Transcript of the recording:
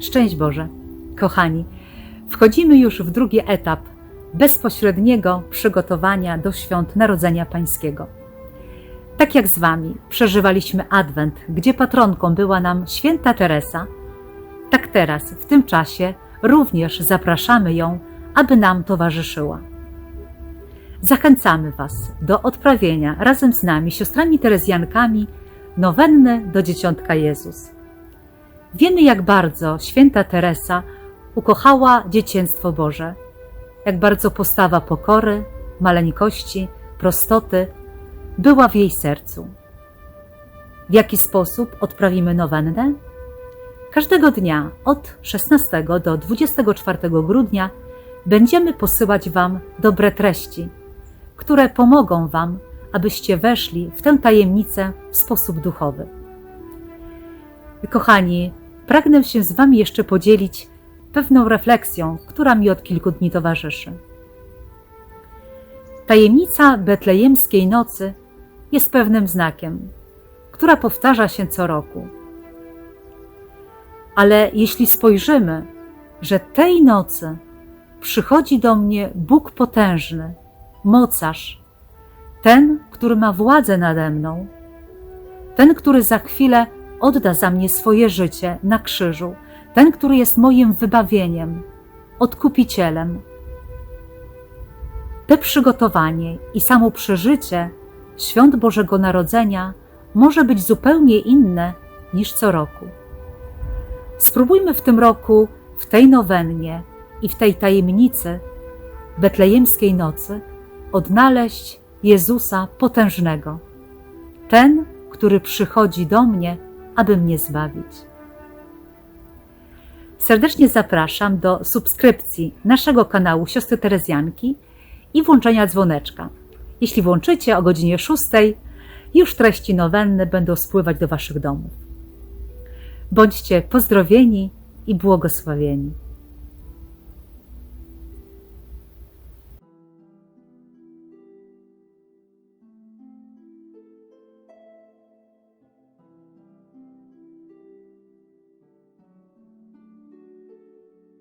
Szczęść Boże. Kochani, wchodzimy już w drugi etap bezpośredniego przygotowania do świąt Narodzenia Pańskiego. Tak jak z Wami przeżywaliśmy Adwent, gdzie patronką była nam święta Teresa, tak teraz, w tym czasie, również zapraszamy ją, aby nam towarzyszyła. Zachęcamy Was do odprawienia razem z nami, siostrami Terezjankami, nowenny do Dzieciątka Jezus. Wiemy, jak bardzo święta Teresa ukochała dzieciństwo Boże, jak bardzo postawa pokory, maleńkości, prostoty była w jej sercu. W jaki sposób odprawimy nowennę? Każdego dnia od 16 do 24 grudnia będziemy posyłać Wam dobre treści, które pomogą Wam, abyście weszli w tę tajemnicę w sposób duchowy. Kochani, pragnę się z Wami jeszcze podzielić pewną refleksją, która mi od kilku dni towarzyszy. Tajemnica betlejemskiej nocy jest pewnym znakiem, która powtarza się co roku. Ale jeśli spojrzymy, że tej nocy przychodzi do mnie Bóg potężny, mocarz, ten, który ma władzę nade mną, ten, który za chwilę odda za mnie swoje życie na krzyżu, ten, który jest moim wybawieniem, odkupicielem. Te przygotowanie i samo przeżycie świąt Bożego Narodzenia może być zupełnie inne niż co roku. Spróbujmy w tym roku, w tej nowennie i w tej tajemnicy betlejemskiej nocy odnaleźć Jezusa potężnego, ten, który przychodzi do mnie, aby mnie zbawić. Serdecznie zapraszam do subskrypcji naszego kanału Siostry Terezjanki i włączenia dzwoneczka. Jeśli włączycie o godzinie 6, już treści nowenny będą spływać do Waszych domów. Bądźcie pozdrowieni i błogosławieni.